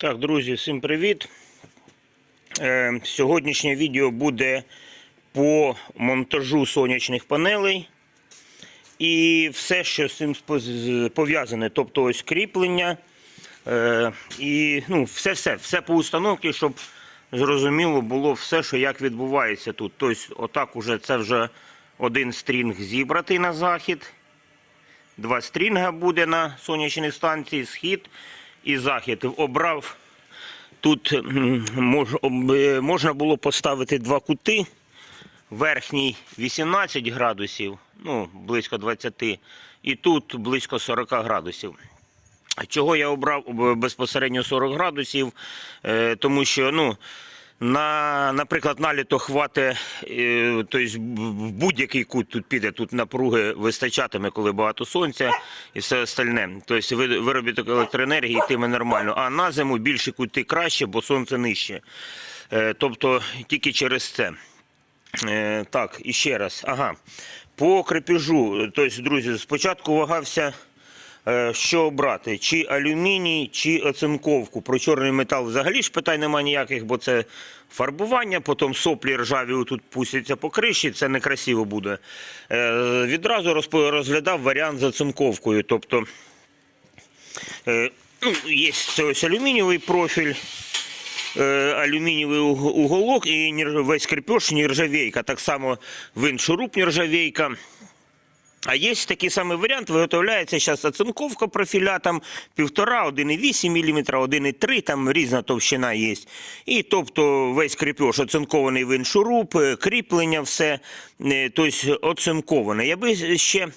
Так, друзі, всім привіт. Е, сьогоднішнє відео буде по монтажу сонячних панелей і все, що з цим пов'язане. Тобто ось кріплення е, і ну, все, все, все по установці, щоб зрозуміло було все, що як відбувається тут. Тобто, отак уже це вже один стрінг зібратий на захід. Два стрінга буде на сонячній станції, схід і захід. Обрав тут е, можна було поставити два кути. Верхній 18 градусів, ну, близько 20, і тут близько 40 градусів. Чого я обрав е, безпосередньо 40 градусів? Е, тому що, ну, на, наприклад, наліто хватить, е, тобто в будь-який кут тут піде, тут напруги вистачатиме, коли багато сонця і все остальне. Тобто ви- виробіток електроенергії йтиме нормально. А на зиму більші кути краще, бо сонце нижче. Е, тобто тільки через це. Е, так, і ще раз. Ага. По крепежу, тобто, друзі, спочатку вагався, що обрати: чи алюміній, чи оцинковку. Про чорний метал взагалі ж питань немає ніяких, бо це фарбування, потім соплі ржаві тут пустяться по криші, це некрасиво буде. Е, відразу розглядав варіант з оцинковкою. Тобто е, ну, є ось алюмінієвий профіль е, алюмінієвий уголок і весь крепеж нержавейка. Так само вин шуруп нержавейка. А є такий самий варіант, виготовляється зараз оцинковка профіля, там 1,5, 1,8 мм, 1,3, там різна товщина є. І тобто весь крепеж оцинкований вин шуруп, е, кріплення, все, тобто оцинковане. Я би ще,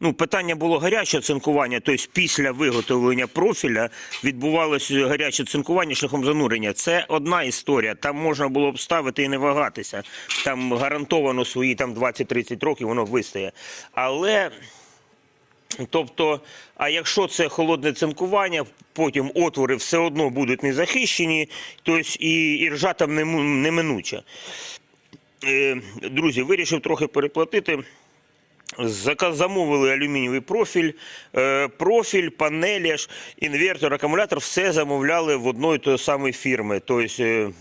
ну, питання було гаряче оцинкування, тобто після виготовлення профіля відбувалося гаряче оцинкування шляхом занурення. Це одна історія, там можна було б ставити і не вагатися. Там гарантовано свої там 20-30 років воно вистає. Але Тобто, а якщо це холодне цинкування, потім отвори все одно будуть не захищені, тобто і, і ржа там неминуча. Е, Друзі, вирішив трохи переплатити. Замовили алюмінієвий профіль, е, профіль, панелі, інвертор, акумулятор, все замовляли в одної тої самої фірми. Тобто,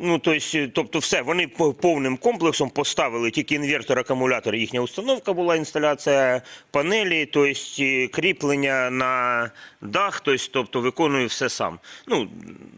е, Ну, тобто, тобто все, вони повним комплексом поставили тільки інвертор, акумулятор, їхня установка була, інсталяція панелі, тобто і кріплення на дах, тобто, тобто виконує все сам. Ну,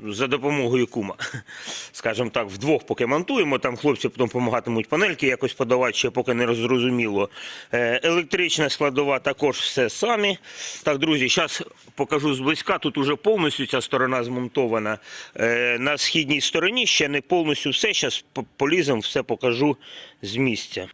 за допомогою кума. Скажімо так, вдвох поки монтуємо, там хлопці потім допомагатимуть панельки якось подавати, ще поки не зрозуміло. Е, Електрична складова також все самі. Так, друзі, зараз покажу зблизька. Тут уже повністю ця сторона змонтована. Е, На східній стороні ще не повністю все. Зараз поліземо, все покажу з місця.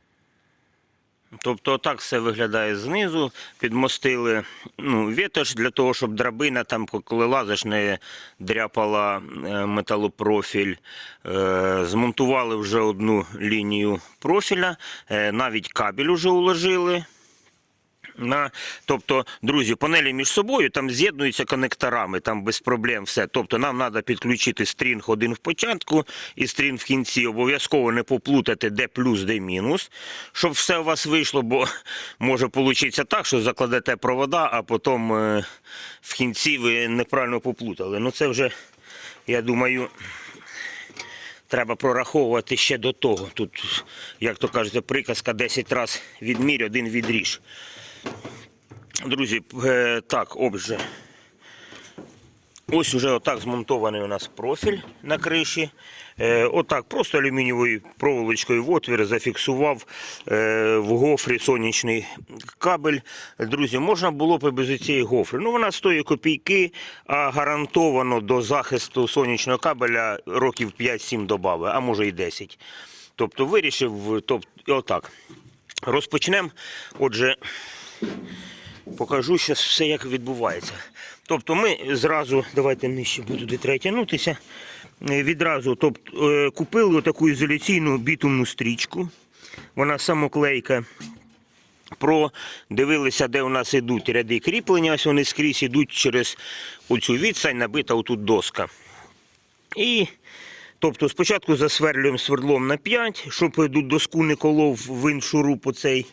Тобто так все виглядає знизу. Підмостили ну, вітаж для того, щоб драбина, там, коли лазиш, не дряпала е, металопрофіль. Е, Змонтували вже одну лінію профіля, е, навіть кабель уже уложили. На, тобто, друзі, панелі між собою там з'єднуються конекторами, там без проблем все. Тобто нам треба підключити стрінг один в початку і стрінг в кінці. Обов'язково не поплутати, де плюс, де мінус, щоб все у вас вийшло, бо може получитися так, що закладете провода, а потім е, в кінці ви неправильно поплутали. Ну це вже, я думаю. Треба прораховувати ще до того. Тут, як то кажуть, приказка 10 разів відмірь, один відріж. Друзі, е, так, отже. Ось уже отак змонтований у нас профіль на криші. Е, отак, просто алюмінієвою проволочкою в отвір зафіксував е, в гофрі сонячний кабель. Друзі, можна було б без цієї гофри. Ну, вона стоїть копійки, а гарантовано до захисту сонячного кабеля років 5-7 додали, а може і 10. Тобто вирішив, тобто, отак. Розпочнемо. Отже, покажу зараз все, як відбувається. Тобто ми зразу, давайте нижче буду де Відразу тобто, е, купили таку ізоляційну бітумну стрічку. Вона самоклейка. Продивилися, де у нас йдуть ряди кріплення. Ось вони скрізь йдуть через оцю відстань, набита отут доска. І Тобто спочатку засверлюємо свердлом на 5, щоб доску не колов в іншу рупу цей.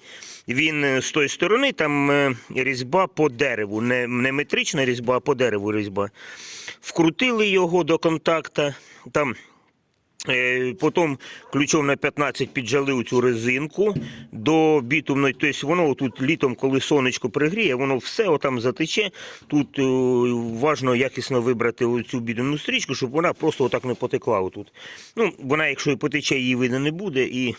Він е, з тої сторони, там е, різьба по дереву, не, не метрична різьба, а по дереву різьба. Вкрутили його до контакта. Там Потім ключом на 15 піджали цю резинку до бітумної. Тобто воно тут літом, коли сонечко пригріє, воно все отам затече. Тут е, важливо якісно вибрати цю бітумну стрічку, щоб вона просто отак не потекла. Отут. Ну, вона, якщо і потече, її видно не буде. І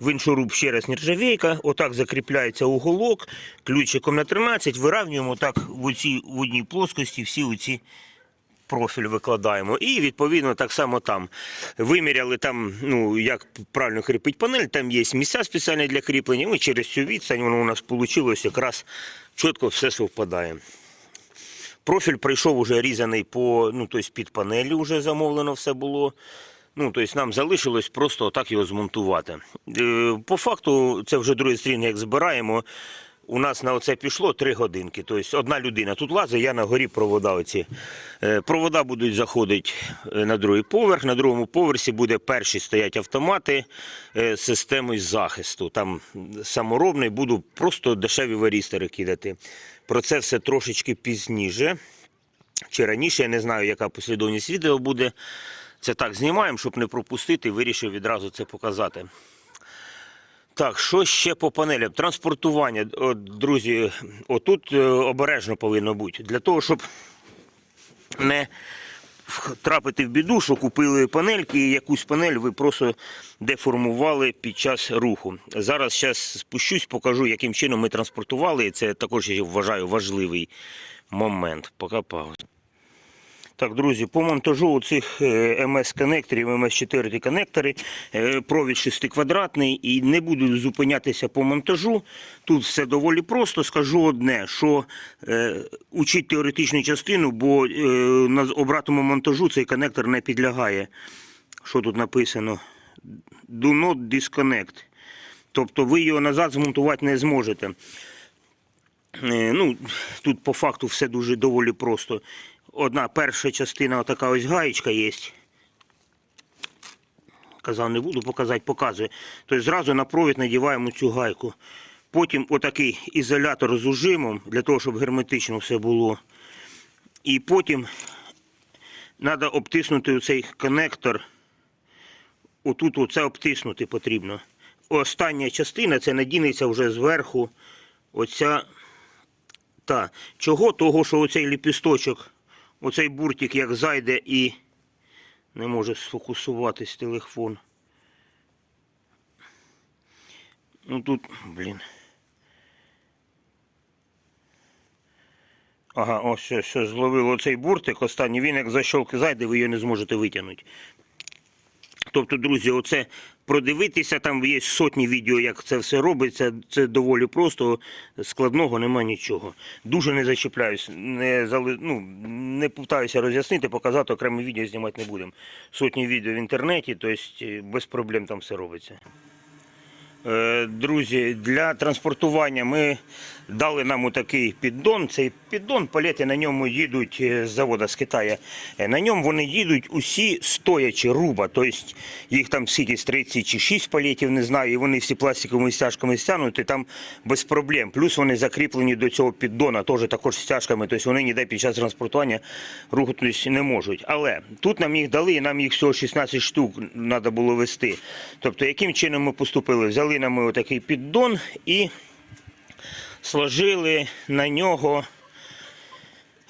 в іншоруб ще раз нержавейка, отак закріпляється уголок, ключиком на 13, виравнюємо так в, оцій, в одній плоскості всі оці профіль викладаємо. І відповідно так само там. Виміряли там, ну як правильно кріпить панель, там є місця спеціальні для кріплення. Ми через цю відстань воно у нас вийшло якраз чітко все совпадає. Профіль прийшов уже різаний по, ну, тобто під панелі вже замовлено все було. Ну, тобто нам залишилось просто отак його змонтувати. Е, По факту, це вже другий стрінг, як збираємо. У нас на оце пішло 3 годинки. Тобто одна людина тут лазить, я на горі провода оці. Е, Провода будуть заходити е, на другий поверх. На другому поверсі буде перші стоять автомати е, з системою захисту. Там саморобний, буду просто дешеві варістери кидати. Про це все трошечки пізніше. Чи раніше, я не знаю, яка послідовність відео буде. Це так знімаємо, щоб не пропустити, вирішив відразу це показати. Так, що ще по панелям? Транспортування. От, друзі, отут е, обережно повинно бути. Для того, щоб не трапити в біду, що купили панельки, і якусь панель ви просто деформували під час руху. Зараз зараз спущусь, покажу, яким чином ми транспортували. Це також я вважаю важливий момент. Поки пауза. Так, друзі, по монтажу цих МС-коннекторів, МС4 ті коннектори, е, провід 6 квадратний і не буду зупинятися по монтажу. Тут все доволі просто. Скажу одне, що е, учіть теоретичну частину, бо е, на обратному монтажу цей коннектор не підлягає. Що тут написано? Do not disconnect. Тобто ви його назад змонтувати не зможете. Е, Ну, тут по факту все дуже доволі просто. Одна перша частина, така ось гаєчка є. Казав, не буду показати, показую. Тобто зразу на провід надіваємо цю гайку. Потім отакий ізолятор з ужимом, для того, щоб герметично все було. І потім треба обтиснути цей коннектор. Отут оце обтиснути потрібно. Остання частина це надінеться вже зверху. Оця та. Чого? Того, що оцей ліпісточок, оцей буртик як зайде і не може сфокусуватись телефон. Ну тут, блін. Ага, ось все, все зловив оцей буртик останній. Він як защолки зайде, ви його не зможете витягнути. Тобто, друзі, оце продивитися, там є сотні відео, як це все робиться. Це доволі просто, складного нема нічого. Дуже не зачіпляюсь, не зали... ну, не питаюся роз'яснити, показати окреме відео знімати не будемо. Сотні відео в інтернеті, тобто без проблем там все робиться. Е, Друзі, для транспортування ми дали нам отакий піддон. Цей піддон, палети на ньому їдуть е, з заводу з Китаю. Е, На ньому вони їдуть усі стоячи руба. Тобто їх там скільки 30 чи 6 палетів, не знаю, і вони всі пластиковими стяжками стягнуті там без проблем. Плюс вони закріплені до цього піддона, теж також стяжками. Тобто вони ніде під час транспортування рухатись не можуть. Але тут нам їх дали, і нам їх всього 16 штук треба було вести. Тобто, яким чином ми поступили? Взяли нам отакий піддон і сложили на нього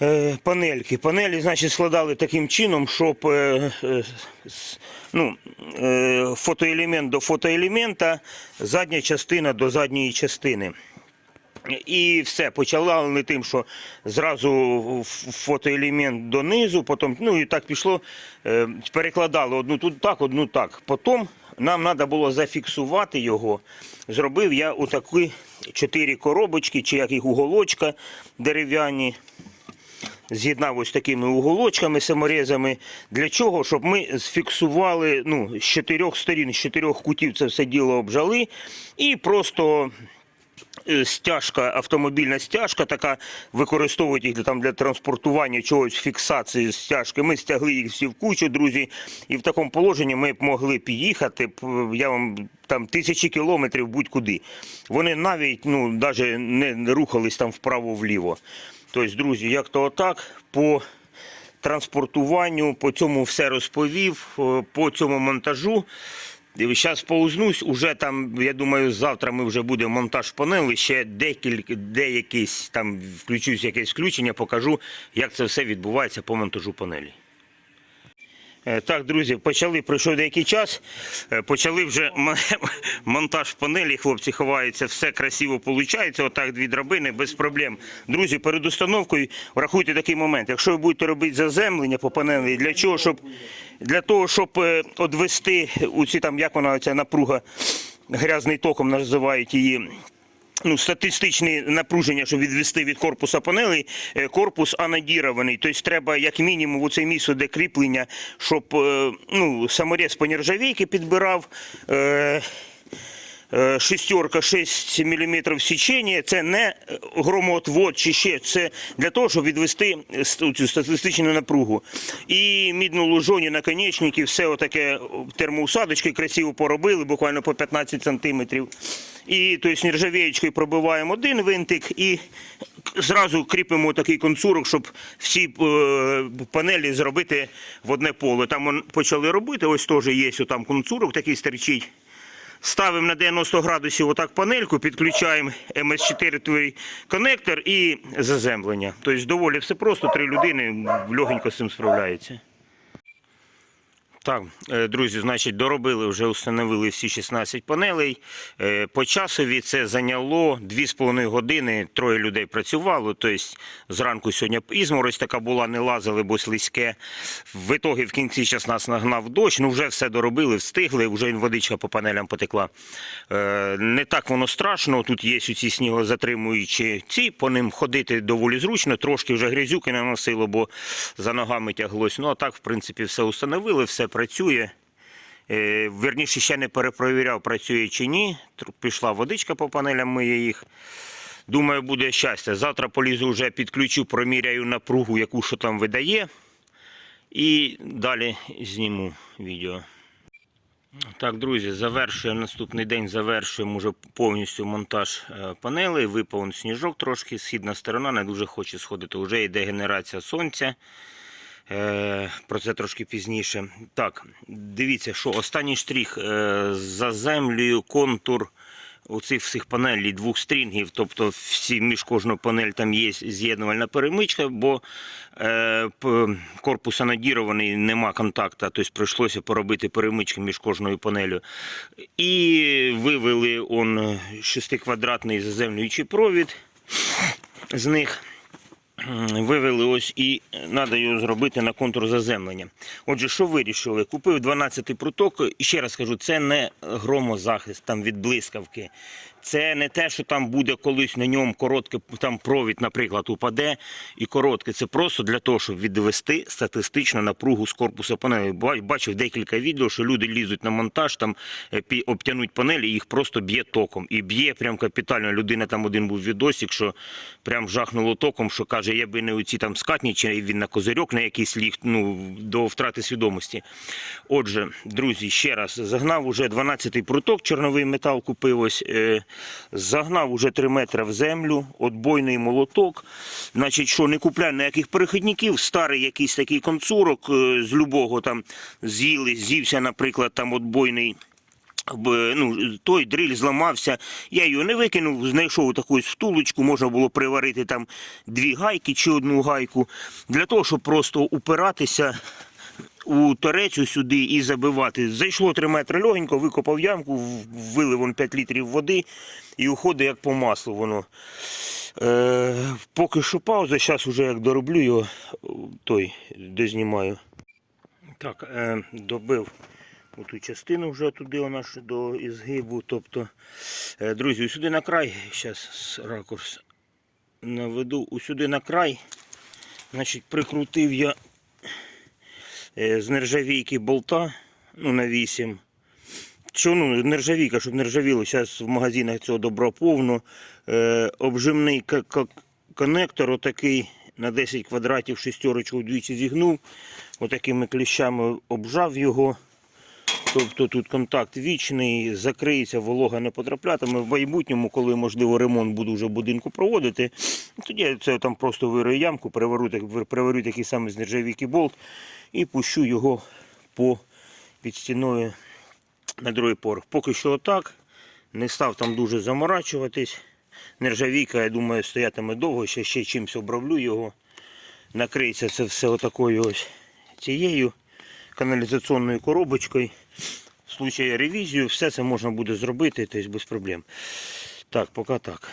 е, панельки. Панелі, значить, складали таким чином, щоб е, е, ну, фотоелемент до фотоелемента, задня частина до задньої частини. І все, почали тим, що зразу фотоелемент донизу, потім, ну і так пішло, перекладали одну тут так, одну так. Потім нам треба було зафіксувати його. Зробив я отакі чотири коробочки, чи як їх уголочка дерев'яні. З'єднав ось такими уголочками, саморезами. Для чого? Щоб ми зфіксували ну, з чотирьох сторін, з чотирьох кутів це все діло обжали і просто стяжка, автомобільна стяжка, така використовують їх для, там, для транспортування чогось, фіксації стяжки. Ми стягли їх всі в кучу, друзі, і в такому положенні ми б могли під'їхати. б, Я вам там тисячі кілометрів будь-куди. Вони навіть ну, навіть не рухались там вправо-вліво. Тобто, друзі, як то отак, по транспортуванню, по цьому все розповів, е, по цьому монтажу. Зараз поузнусь, уже там, я думаю, завтра ми вже буде монтаж панели, ще декілька, деякийсь там включусь якесь включення, покажу, як це все відбувається по монтажу панелі. Е, Так, друзі, почали, пройшов деякий час. е, Почали вже монтаж панелі. Хлопці ховаються, все красиво виходить. Отак дві драбини без проблем. Друзі, перед установкою врахуйте такий момент. Якщо ви будете робити заземлення по панелі, для чого, щоб для того, щоб е, одвести у ці там, як вона ця напруга грязний током називають її ну, статистичне напруження, щоб відвести від корпуса панелей, е, корпус анодірований. Тобто треба як мінімум у це місце, де кріплення, щоб е, ну, саморез по нержавійки підбирав. Е, Шестерка 6 мм січення, це не громоотвод чи ще, це для того, щоб відвести ст- цю статистичну напругу. І мідну лужоні наконечники, все отаке термоусадочки красиво поробили, буквально по 15 см. І тобто, нержавієчкою пробиваємо один винтик і зразу кріпимо такий концурок, щоб всі е, панелі зробити в одне поле. Там почали робити, ось теж є там концурок такий стерчить. Ставимо на 90 градусів отак панельку, підключаємо МС4 твій конектор і заземлення. Тобто доволі все просто, три людини легенько з цим справляються. Так, е, друзі, значить, доробили, вже установили всі 16 панелей. Е, По часові це зайняло 2,5 години, троє людей працювало. Тобто зранку сьогодні ізморозь така була, не лазили, бо слизьке. В ітогі в кінці час нас нагнав дощ, ну вже все доробили, встигли, вже водичка по панелям потекла. Е, Не так воно страшно, тут є ці снігозатримуючі ці, по ним ходити доволі зручно, трошки вже грязюки наносило, бо за ногами тяглось. Ну а так, в принципі, все установили, все працює. Е, Верніше, ще не перепровіряв, працює чи ні. Пішла водичка по панелям, миє їх. Думаю, буде щастя. Завтра полізу вже підключу, проміряю напругу, яку що там видає. І далі зніму відео. Так, друзі, завершуємо наступний день, завершуємо вже повністю монтаж е, панелей. Випав сніжок трошки, східна сторона не дуже хоче сходити. Вже йде генерація сонця. Е, Про це трошки пізніше. Так, дивіться, що останній штрих е, заземлюю контур оцих всіх панелей двох стрінгів, тобто всі між кожною панель там є з'єднувальна перемичка, бо е, корпус анодірований, нема контакту, тобто прийшлося поробити перемички між кожною панелью. І вивели он шестиквадратний заземлюючий провід з них. Вивели ось і треба його зробити на контур заземлення. Отже, що вирішили? Купив 12 пруток. І ще раз кажу, це не громозахист там від блискавки. Це не те, що там буде колись на ньому короткий там провід, наприклад, упаде і короткий. Це просто для того, щоб відвести статистичну напругу з корпуса панелі. Ба- Бачив декілька відео, що люди лізуть на монтаж, там е, обтянуть панелі, і їх просто б'є током. І б'є прям капітально. Людина там один був відосик, що прям жахнуло током, що каже, я би не оці там скатні, чи він на козирьок на якийсь ліг, ну, до втрати свідомості. Отже, друзі, ще раз загнав уже 12-й пруток, чорновий метал купив ось. Загнав уже 3 метри в землю, отбойний молоток. Значить, що не купляю ніяких перехідників, старий якийсь такий концурок е, з любого там з'їли, з'ївся, наприклад, там отбойний. Ну, той дриль зламався, я його не викинув, знайшов таку втулочку, можна було приварити там дві гайки чи одну гайку, для того, щоб просто упиратися у торецю сюди і забивати. Зайшло 3 метри легенько, викопав ямку, вилив вон 5 літрів води і уходить як по маслу воно. Е, поки що пауза, зараз вже як дороблю його, той дознімаю. Так, е, добив оту частину вже туди вона ж до ізгибу. Тобто, е, друзі, сюди на край, зараз ракурс наведу, усюди на край. Значить, прикрутив я з нержавійки болта ну, на 8. Що ну, нержавійка, щоб не ржавіло. Зараз в магазинах цього добра повно. е, обжимний к- к- коннектор, отакий на 10 квадратів шестерочку вдвічі зігнув, отакими кліщами обжав його. Тобто тут контакт вічний, закриється, волога не потраплятиме. В майбутньому, коли можливо ремонт буду вже будинку проводити, тоді я це там просто вирию ямку, приварю, приварю такий самий з нержавійки болт і пущу його по під стіною на другий поверх. Поки що отак. Не став там дуже заморачуватись. Нержавійка, я думаю, стоятиме довго, ще, ще чимось оброблю його. Накриється це все отакою ось цією каналізаційною коробочкою. В случаї ревізію все це можна буде зробити, тобто без проблем. Так, поки так.